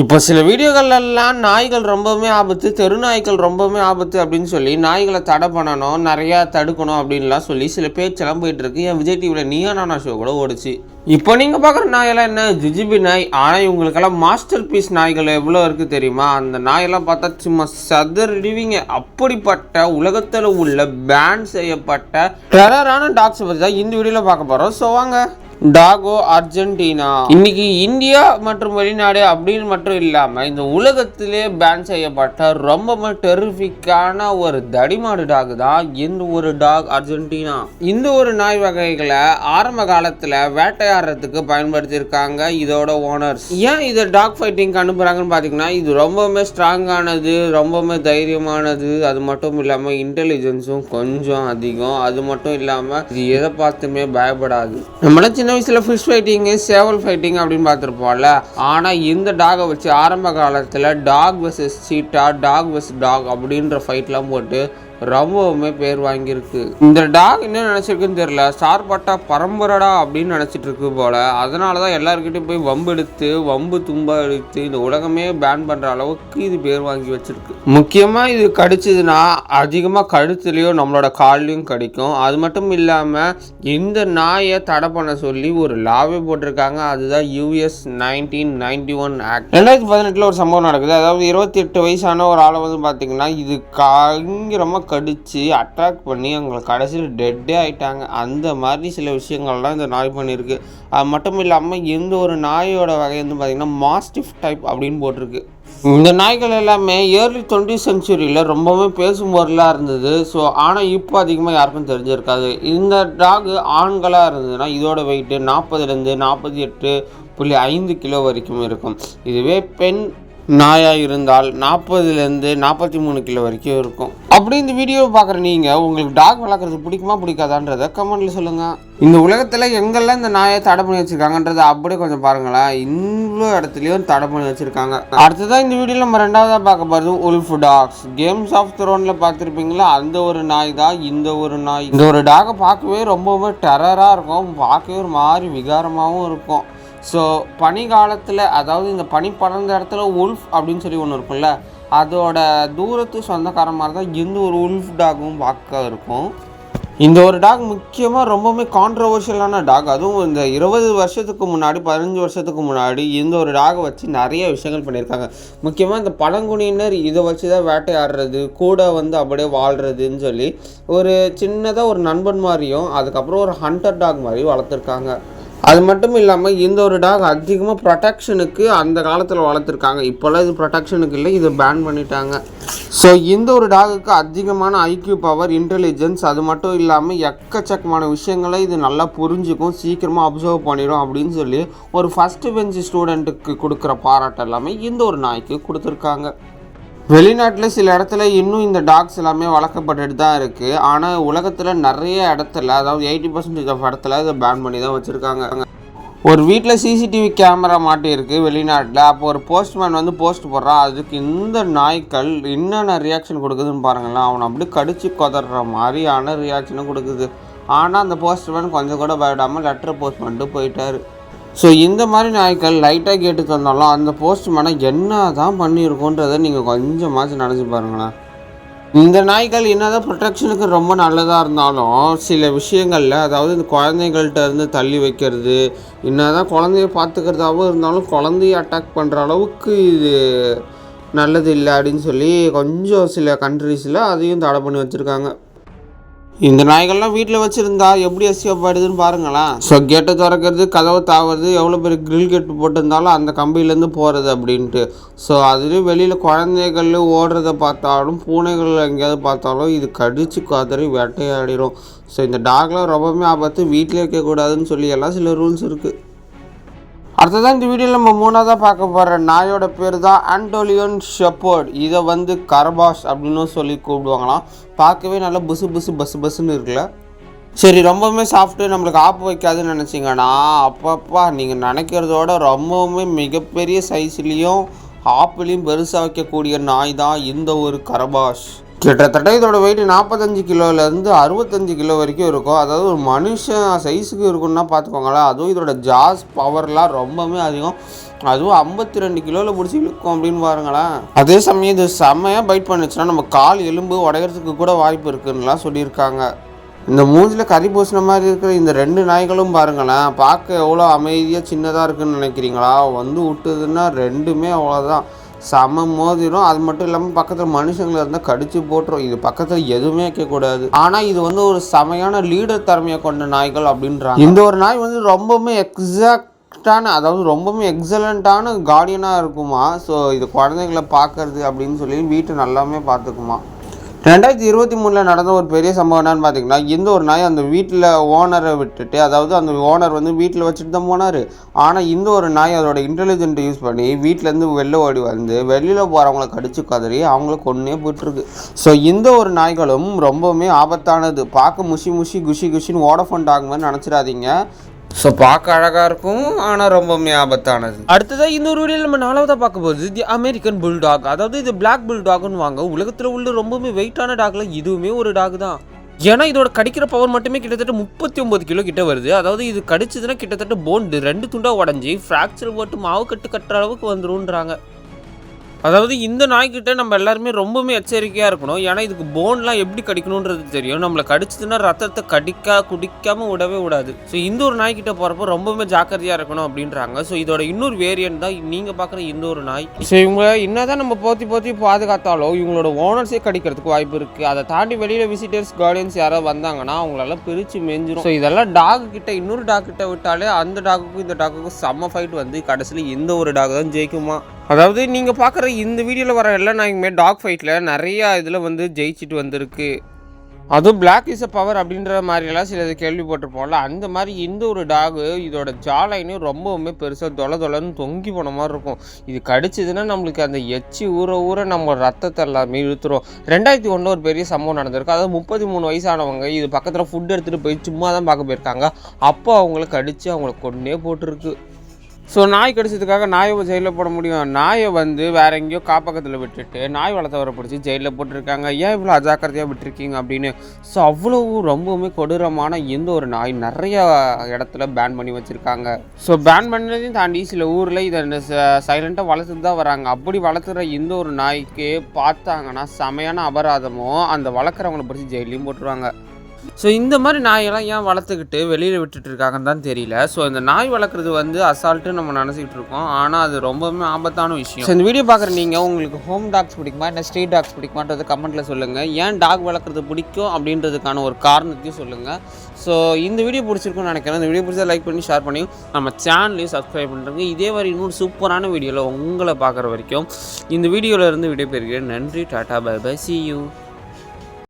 இப்போ சில வீடியோகள்லாம் நாய்கள் ரொம்பவுமே ஆபத்து தெரு நாய்கள் ரொம்பவுமே ஆபத்து அப்படின்னு சொல்லி நாய்களை தடை பண்ணணும் நிறையா தடுக்கணும் அப்படின்லாம் சொல்லி சில பேச்செல்லாம் போயிட்டுருக்கு. என் விஜய் டிவியில் நீயா நானா ஷோ கூட ஓடுச்சு. இப்போ நீங்கள் பார்க்குற நாயெல்லாம் என்ன? ஜிஜிபி நாய். ஆனால் இவங்களுக்கெல்லாம் மாஸ்டர் பீஸ் நாய்கள் எவ்வளோ இருக்குது தெரியுமா? அந்த நாயெல்லாம் பார்த்தா சும்மா சதறிடுவீங்க. அப்படிப்பட்ட உலகத்தில் உள்ள பேன் செய்யப்பட்ட டெரரான டாக்ஸை பற்றி தான் இந்த வீடியோவில் பார்க்க போகிறோம் ஸோ வாங்க. Taco Argentina. இன்னைக்கு இந்தியா மற்றும் வெளிநாடு அப்படின்னு மட்டும் இல்லாம இந்த உலகத்திலே பேன் செய்யப்பட்ட ரொம்ப டெரிஃபிக்கான ஒரு தடிமாடு டாக் தான் இந்த ஒரு டாக் அர்ஜென்டினா. இந்த ஒரு நாய் வகைகளை ஆரம்ப காலத்துல வேட்டையாடுறதுக்கு பயன்படுத்தியிருக்காங்க இதோட ஓனர்ஸ் ஏன் இதை டாக் ஃபைட்டிங் அனுப்புறாங்கன்னு பாத்தீங்கன்னா இது ரொம்பவுமே ஸ்ட்ராங்கானது ரொம்பவுமே தைரியமானது. அது மட்டும் இல்லாம இன்டெலிஜென்ஸும் கொஞ்சம் அதிகம். அது மட்டும் இல்லாம இது எதை பார்த்துமே பயப்படாது. நம்மள சின்ன வயசுல ஃபிஷ் ஃபைட்டிங்கு சேவல் ஃபைட்டிங் அப்படின்னு பார்த்துருப்போம்ல. ஆனால் இந்த டாகை வச்சு ஆரம்ப காலத்தில் dog versus cheetah dog versus dog அப்படின்ற ஃபைட்லாம் போட்டு ரொம்பவுமே பேர் வாங்கியிருக்கு. இந்த டாக் என்ன நினச்சிருக்குன்னு தெரியல. சார்பட்டா பரம்பரடா அப்படின்னு நினச்சிட்டு இருக்கு போல. அதனால தான் எல்லாருக்கிட்டையும் போய் வம்பு எடுத்து வம்பு தும்பா எடுத்து இந்த உலகமே பேன் பண்ணுற அளவுக்கு இது பேர் வாங்கி வச்சிருக்கு. முக்கியமாக இது கடிச்சதுன்னா அதிகமாக கழுத்துலேயும் நம்மளோட கால்லையும் கடிக்கும். அது மட்டும் இல்லாமல் இந்த நாயை தடை பண்ண சொல்லி ஒரு லாவே போட்டிருக்காங்க. அதுதான் US nineteen ninety one act ரெண்டாயிரத்தி பதினெட்டில் ஒரு சம்பவம் நடக்குது. அதாவது இருபத்தி எட்டு வயசான ஒரு ஆளை வந்து பார்த்தீங்கன்னா இது பயங்கரமாக கடித்து அட்ராக்ட் பண்ணி அவங்களை கடைசியில் டெட்டே ஆகிட்டாங்க அந்த மாதிரி சில விஷயங்கள்லாம் இந்த நாய் பண்ணியிருக்கு. அது மட்டும் இல்லாமல் எந்த ஒரு நாயோட வகை வந்து பார்த்திங்கன்னா மாஸ்டிஃப் டைப் அப்படின்னு போட்டிருக்கு. இந்த நாய்கள் எல்லாமே ஏர்லி டுவெண்ட்டி சென்ச்சுரியில் ரொம்பவே பேசும் பொருளாக இருந்தது. ஸோ ஆனால் இப்போ அதிகமாக யாருக்கும் தெரிஞ்சிருக்காது. இந்த டாகு ஆண்களாக இருந்ததுன்னா இதோட வெயிட்டு நாற்பதுலேருந்து நாற்பத்தி எட்டு புள்ளி ஐந்து கிலோ வரைக்கும் இருக்கும். இதுவே பெண் நாயாக இருந்தால் நாற்பதுலேருந்து நாற்பத்தி மூணு கிலோ வரைக்கும் இருக்கும். அப்படி இந்த வீடியோவை பார்க்குற நீங்கள் உங்களுக்கு டாக் வளர்க்குறது பிடிக்குமா பிடிக்காதான்றதை கமெண்ட்டில் சொல்லுங்கள் இந்த உலகத்தில் எங்கெல்லாம் இந்த நாயை தடை பண்ணி வச்சுருக்காங்கன்றதை அப்படியே கொஞ்சம் பாருங்களேன். இவ்வளோ இடத்துலையும் தடை பண்ணி வச்சுருக்காங்க. அடுத்ததான் இந்த வீடியோவில் நம்ம ரெண்டாவதாக பார்க்க போகிறது உல்ஃப் டாக்ஸ் கேம்ஸ் ஆஃப் த்ரோனில் பார்த்துருப்பீங்களா? அந்த ஒரு நாய் தான் இந்த ஒரு நாய். இந்த ஒரு டாகை பார்க்கவே ரொம்பவே டெரராக இருக்கும். பார்க்கவே ஒரு மாதிரி விகாரமாகவும் இருக்கும். ஸோ பனி காலத்தில் அதாவது இந்த பனி படர்ந்த இடத்துல உல்ஃப் அப்படின்னு சொல்லி ஒன்று இருக்கும்ல அதோட தூரத்து சொந்தக்கார மாதிரி தான் இந்த ஒரு உல்ஃப் டாகும் பார்க்க இருக்கும். இந்த ஒரு டாக் முக்கியமாக ரொம்பவுமே கான்ட்ரவர்ஷியலான டாக் அதுவும் இந்த இருபது வருஷத்துக்கு முன்னாடி பதினஞ்சு வருஷத்துக்கு முன்னாடி இந்த ஒரு டாகை வச்சு நிறைய விஷயங்கள் பண்ணியிருக்காங்க. முக்கியமாக இந்த பழங்குடியினர் இதை வச்சு தான் வேட்டையாடுறது கூட வந்து அப்படியே வாழ்கிறதுன்னு சொல்லி ஒரு சின்னதாக ஒரு நண்பன் மாதிரியும் அதுக்கப்புறம் ஒரு ஹண்டர் டாக் மாதிரியும் வளர்த்துருக்காங்க. அது மட்டும் இல்லாமல் இந்த ஒரு டாக் அதிகமாக ப்ரொடெக்ஷனுக்கு அந்த காலத்தில் வளர்த்துருக்காங்க. இப்போல்லாம் இது ப்ரொடெக்ஷனுக்கு இல்லை இதை பேன் பண்ணிட்டாங்க. ஸோ இந்த ஒரு டாகுக்கு அதிகமான ஐக்யூ பவர் இன்டெலிஜென்ஸ் அது மட்டும் இல்லாமல் எக்கச்சக்கமான விஷயங்களை இது நல்லா புரிஞ்சுக்கும் சீக்கிரமாக அப்சர்வ் பண்ணிடும் அப்படின்னு சொல்லி ஒரு ஃபஸ்ட்டு பெஞ்ச் ஸ்டூடெண்ட்டுக்கு கொடுக்குற பாராட்டு எல்லாமே இந்த ஒரு நாய்க்கு கொடுத்துருக்காங்க. வெளிநாட்டில் சில இடத்துல இன்னும் இந்த டாக்ஸ் எல்லாமே வளர்க்கப்பட்டுட்டு தான் இருக்குது ஆனால் உலகத்தில் நிறைய இடத்துல அதாவது எயிட்டி பர்சன்டேஜ் ஆஃப் இடத்துல இதை பேன் பண்ணி தான் வச்சுருக்காங்க. ஒரு வீட்டில் சிசிடிவி கேமரா மாட்டியிருக்கு வெளிநாட்டில். அப்போ ஒரு போஸ்ட்மேன் வந்து போஸ்ட் போடுறான் அதுக்கு இந்த நாய்க்கள் என்னென்ன ரியாக்ஷன் கொடுக்குதுன்னு பாருங்களேன். அவனை அப்படியே கடிச்சு கொதற மாதிரியான ரியாக்ஷனும் கொடுக்குது. ஆனால் அந்த போஸ்ட்மேன் கொஞ்சம் கூட பயப்படாமல் லெட்டர் போஸ்ட் பண்ணிட்டு போயிட்டார். ஸோ இந்த மாதிரி நாய்க்கள் லைட்டாக கேட்டு தந்தாலும் அந்த போஸ்ட்மேனை என்ன தான் பண்ணியிருக்கோன்றதை நீங்கள் கொஞ்சமாச்சும் நினச்சி பாருங்களேன். இந்த நாய்கள் என்னதான் ப்ரொடெக்ஷனுக்கு ரொம்ப நல்லதாக இருந்தாலும் சில விஷயங்களில் அதாவது இந்த குழந்தைகள்கிட்ட இருந்து தள்ளி வைக்கிறது என்னதான் குழந்தைய பார்த்துக்கிறதாகவும் இருந்தாலும் குழந்தைய அட்டாக் பண்ணுற அளவுக்கு இது நல்லது இல்லை அப்படின்னு சொல்லி கொஞ்சம் சில கண்ட்ரீஸில் அதையும் தடை பண்ணி வச்சுருக்காங்க. இந்த நாய்கள்லாம் வீட்டில் வச்சுருந்தா எப்படி எஸ்கேப் பாருங்களேன். ஸோ கேட்டை திறக்கிறது கதவை தாவது எவ்வளோ பெரிய கிரில் கேட்டு போட்டிருந்தாலும் அந்த கம்பியிலேருந்து போகிறது அப்படின்ட்டு. ஸோ அதுலேயும் வெளியில் குழந்தைகள் ஓடுறத பார்த்தாலும் பூனைகள் எங்கேயாவது பார்த்தாலும் இது கடிச்சு கதறி வேட்டையாடிடும் ஸோ இந்த டாக்லாம் ரொம்பவுமே ஆபத்து. வீட்டில் இருக்கக்கூடாதுன்னு சொல்லி எல்லாம் சில ரூல்ஸ் இருக்குது அடுத்ததான் இந்த வீடியோவில் நம்ம மூணாவதாக பார்க்க போகிற நாயோட பேர் தான் ஆண்டோலியன் ஷெப்பர்ட். இதை வந்து கரபாஷ் அப்படின்னு சொல்லி கூப்பிடுவாங்களாம். பார்க்கவே நல்லா புசு புசு பஸ் பஸ்ஸுன்னு இருக்குல்ல. சரி ரொம்பவுமே சாஃப்ட்டு நம்மளுக்கு ஆப்பு வைக்காதுன்னு நினச்சிங்கன்னா அப்பப்பா நீங்கள் நினைக்கிறதோட ரொம்பவுமே மிகப்பெரிய சைஸ்லேயும் ஆப்பிளையும் பெருசாக வைக்கக்கூடிய நாய் தான் இந்த ஒரு கரபாஷ். கிட்டத்தட்ட இதோட வெயிட் நாற்பத்தஞ்சு கிலோலேருந்து அறுபத்தஞ்சு கிலோ வரைக்கும் இருக்கும். அதாவது ஒரு மனுஷன் சைஸுக்கு இருக்குன்னா பார்த்துக்கோங்களேன் அதுவும் இதோட ஜாஸ் பவர்லாம் ரொம்பவே அதிகம். அதுவும் ஐம்பத்தி ரெண்டு கிலோவில் பிடிச்சி இழுக்கும் அப்படின்னு பாருங்களேன். அதே சமயம் இது செம்மையாக பைட் பண்ணுச்சுன்னா நம்ம கால் எலும்பு உடையறதுக்கு கூட வாய்ப்பு இருக்குன்னுலாம் சொல்லியிருக்காங்க. இந்த மூஞ்சில் கறி பூசின மாதிரி இருக்கிற இந்த ரெண்டு நாய்களும் பாருங்களேன் பார்க்க எவ்வளோ அமைதியாக சின்னதாக இருக்குன்னு நினைக்கிறீங்களா? வந்து விட்டுதுன்னா ரெண்டுமே அவ்வளோதான் செம மோதிரும். அது மட்டும் இல்லாமல் பக்கத்தில் மனுஷங்களை இருந்தால் கடிச்சு போட்டுரும். இது பக்கத்தில் எதுவுமே வைக்கக்கூடாது ஆனால் இது வந்து ஒரு செமையான லீடர் திறமையை கொண்ட நாய்கள் அப்படின்றாங்க. இந்த ஒரு நாய் வந்து ரொம்பவுமே எக்ஸாக்டான அதாவது ரொம்பவுமே எக்ஸலண்ட்டான கார்டியனாக இருக்குமா? ஸோ இது குழந்தைங்களை பார்க்கறது அப்படின்னு சொல்லி வீட்டை நல்லாமே பார்த்துக்குமா? ரெண்டாயிரத்தி இருபத்தி மூணில் நடந்த ஒரு பெரிய சம்பவம் என்னன்னு பார்த்தீங்கன்னா இந்த ஒரு நாய் அந்த வீட்டில் ஓனரை விட்டுட்டு அதாவது அந்த ஓனர் வந்து வீட்டில் வச்சுட்டு தான் போனார். ஆனால் இந்த ஒரு நாய் அதோட இன்டெலிஜென்ட் யூஸ் பண்ணி வீட்டிலேருந்து வெளில ஓடி வந்து வெளியில் போகிறவங்கள கடிச்சு கதறி அவங்கள கொன்னே போயிட்டுருக்கு. ஸோ இந்த ஒரு நாய்களும் ரொம்பவுமே ஆபத்தானது. பார்க்க முஷி முஷி குஷி குஷின்னு ஓடஃபோன் டாக் மாதிரி நினச்சிடாதீங்க. ஸோ பார்க்க அழகாக இருக்கும் ஆனால் ரொம்பவுமே ஆபத்தானது அடுத்ததாக இந்த ஒரு நம்ம நாலாவதாக பார்க்க போகுது தி அமெரிக்கன் புல்டாக் அதாவது இது பிளாக் புல்டாக்னு வாங்க. உலகத்தில் உள்ள ரொம்பவுமே வெயிட்டான டாக்ல இதுவுமே ஒரு டாக் தான். ஏன்னா இதோட கடிக்கிற பவர் மட்டுமே கிட்டத்தட்ட முப்பத்தி ஒன்பது கிலோ கிட்ட வருது. அதாவது இது கடிச்சதுன்னா கிட்டத்தட்ட போண்டு ரெண்டு துண்டாக உடஞ்சி ஃப்ராக்சர் போட்டு மாவு கட்டு கட்டுற அளவுக்கு வந்துருன்றாங்க. அதாவது இந்த நாய்க்கிட்ட நம்ம எல்லாருமே ரொம்பவுமே எச்சரிக்கையாக இருக்கணும். ஏன்னா இதுக்கு போன்லாம் எப்படி கடிக்கணுன்றது தெரியும். நம்மளை கடிச்சதுன்னா ரத்தத்தை கடிக்கா குடிக்காமல் விடவே விடாது. ஸோ இந்த ஒரு நாய்க்கிட்ட போகிறப்போ ரொம்பவுமே ஜாக்கிரதையாக இருக்கணும் அப்படின்றாங்க. ஸோ இதோட இன்னொரு வேரியன்ட் தான் நீங்கள் பார்க்குற இந்த ஒரு நாய். ஸோ இவங்க என்னதான் நம்ம போத்தி போற்றி பாதுகாத்தாலும் இவங்களோட ஓனர்ஸே கடிக்கிறதுக்கு வாய்ப்பு இருக்குது அதை தாண்டி வெளியில் விசிட்டர்ஸ் கார்டியன்ஸ் யாராவது வந்தாங்கன்னா அவங்களெல்லாம் பிரித்து மெஞ்சிரும். ஸோ இதெல்லாம் டாக் கிட்ட இன்னொரு டாக் கிட்ட விட்டாலே அந்த டாக்குக்கும் இந்த டாக்குக்கும் செம்ம ஃபைட் வந்து கடைசியில் எந்த ஒரு டாக் தான் ஜெயிக்குமா? அதாவது நீங்கள் பார்க்குற இந்த வீடியோவில் வர எல்லா நாய்க்குமே டாக் ஃபைட்டில் நிறையா இதில் வந்து ஜெயிச்சிட்டு வந்திருக்கு. அதுவும் பிளாக் இஸ் அ பவர் அப்படின்ற மாதிரியெல்லாம் சிலது கேள்விப்பட்டிருப்போம்ல. அந்த மாதிரி இந்த ஒரு டாகு இதோட ஜாலைனும் ரொம்பவுமே பெருசாக தொலை தொலைன்னு தொங்கி போன மாதிரி இருக்கும். இது கடிச்சதுன்னா நம்மளுக்கு அந்த எச்சி ஊற ஊற நம்ம ரத்தத்தை எல்லாமே இழுத்துரும். ரெண்டாயிரத்தி ஒன்று ஒரு பெரிய சம்பவம் நடந்திருக்கு. அதாவது முப்பத்தி மூணு வயசானவங்க இது பக்கத்தில் ஃபுட் எடுத்துகிட்டு போய் சும்மா தான் பார்க்க போயிருக்காங்க. அப்போ அவங்கள கடித்து அவங்கள கொண்டே போட்டிருக்கு. ஸோ நாய் கடிச்சதுக்காக நாயை ஜெயிலில் போட முடியும். நாயை வந்து வேற எங்கேயோ காப்பகத்தில் விட்டுட்டு நாய் வளர்த்தவரை பிடிச்சி ஜெயிலில் போட்டிருக்காங்க. ஏன் இவ்வளோ அஜாக்கிரதையாக விட்டுருக்கீங்க அப்படின்னு? ஸோ அவ்வளவு ரொம்பவுமே கொடூரமான எந்த ஒரு நாய் நிறைய இடத்துல பேன் பண்ணி வச்சுருக்காங்க. ஸோ பேன் பண்ணதையும் தாண்டி சில ஊரில் இதை சைலண்ட்டாக வளர்த்துட்டு தான் வராங்க. அப்படி வளர்த்துற எந்த ஒரு நாய்க்கு பார்த்தாங்கன்னா செமையான அபராதமோ அந்த வளர்க்குறவங்களை பிடிச்சி ஜெயிலையும் போட்டுருவாங்க. ஸோ இந்த மாதிரி நாயெல்லாம் ஏன் வளர்த்துக்கிட்டு வெளியில் விட்டுட்டு இருக்காங்கன்னு தான் தெரியல. ஸோ இந்த நாய் வளர்க்குறது வந்து அசால்ட்டு நம்ம நினச்சிக்கிட்டு இருக்கோம். ஆனால் அது ரொம்பவுமே ஆபத்தான விஷயம். ஸோ இந்த வீடியோ பார்க்குற நீங்கள் உங்களுக்கு ஹோம் டாக்ஸ் பிடிக்குமா? இல்லை ஸ்ட்ரீட் டாக்ஸ் பிடிக்குமான்றது கமெண்ட்டில் சொல்லுங்கள் ஏன் டாக் வளர்க்குறது பிடிக்கும் அப்படின்றதுக்கான ஒரு காரணத்தையும் சொல்லுங்கள் ஸோ இந்த வீடியோ பிடிச்சிருக்குன்னு நினைக்கிறேன். இந்த வீடியோ பிடிச்சா லைக் பண்ணி ஷேர் பண்ணி நம்ம சேனலையும் சப்ஸ்கிரைப் பண்ணுறேங்க இதே மாதிரி இன்னொரு சூப்பரான வீடியோவில் உங்களை பார்க்குற வரைக்கும் இந்த வீடியோவில் இருந்து விடைபெறுகிறேன். நன்றி tata bye bye see you